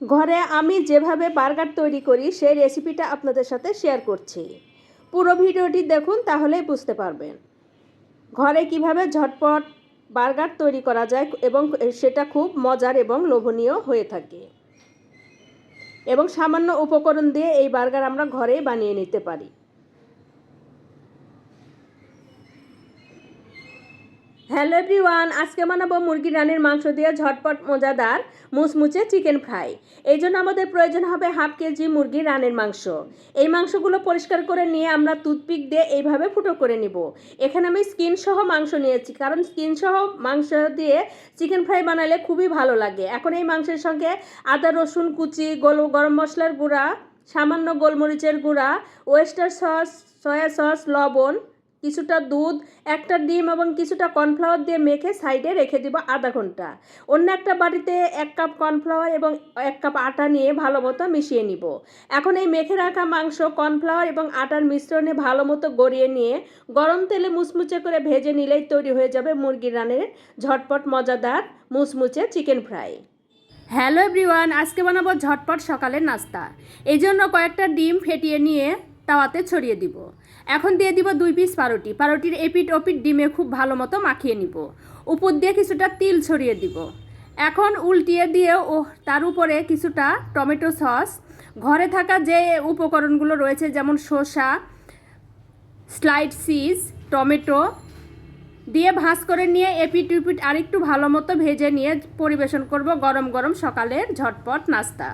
ঘরে আমি যেভাবে বার্গার তৈরি করি, সেই রেসিপিটা আপনাদের সাথে শেয়ার করছি। পুরো ভিডিওটি দেখুন, তাহলেই বুঝতে পারবেন। ঘরে কীভাবে ঝটপট বার্গার তৈরি করা যায় এবং সেটা খুব মজার এবং লোভনীয় হয়ে থাকে। এবং সামান্য উপকরণ দিয়ে এই বার্গার আমরা ঘরেই বানিয়ে নিতে পারি। হ্যালো এভরিওয়ান, আজকে বানাবো মুরগি রানের মাংস দিয়ে ঝটপট মজাদার মুচমুচে চিকেন ফ্রাই। এই জন্য আমাদের প্রয়োজন হবে হাফ কেজি মুরগি রানের মাংস। এই মাংসগুলো পরিষ্কার করে নিয়ে আমরা টুথপিক দিয়ে এইভাবে ফুটো করে নিব। এখানে আমি স্কিন সহ মাংস নিয়েছি, কারণ স্কিন সহ মাংস দিয়ে চিকেন ফ্রাই বানালে খুবই ভালো লাগে। এখন এই মাংসের সঙ্গে আদা, রসুন কুচি, গোল, গরম মশলার গুঁড়া, সামান্য গোলমরিচের গুঁড়া, ওয়েস্টার সস, সয়া সস, লবণ কিছুটা দুধ, একটা ডিম এবং কিছুটা কর্নফ্লাওয়ার দিয়ে মেখে সাইডে রেখে দিব আধা ঘণ্টা। অন্য একটা বাড়িতে এক কাপ কর্নফ্লাওয়ার এবং এক কাপ আটা নিয়ে ভালো মতো মিশিয়ে নিব। এখন এই মেখে রাখা মাংস, কর্নফ্লাওয়ার এবং আটার মিশ্রণে ভালো মতো গড়িয়ে নিয়ে গরম তেলে মুচমুচে করে ভেজে নিলেই তৈরি হয়ে যাবে মুরগির রানের ঝটপট মজাদার মুচমুচে চিকেন ফ্রাই। হ্যালো এভরিওয়ান, আজকে বানাবো ঝটপট সকালের নাস্তা। এই জন্য কয়েকটা ডিম ফেটিয়ে নিয়ে তাওয়াতে ছড়িয়ে দিব। এখন দিয়ে দিব দুই পিস পাউরুটি পারোটির এপিট ওপিট ডিমে খুব ভালো মতো মাখিয়ে নিব। উপর দিয়ে কিছুটা তিল ছড়িয়ে দিব। এখন উল্টিয়ে দিয়ে ও তার উপরে কিছুটা টমেটো সস। ঘরে থাকা যে উপকরণগুলো রয়েছে, যেমন শসা, স্লাইড সিজ, টমেটো, দিয়ে ভাজ করে নিয়ে এপিট উপিট আরেকটু ভালো মতো ভেজে নিয়ে পরিবেশন করব গরম গরম সকালের ঝটপট নাস্তা।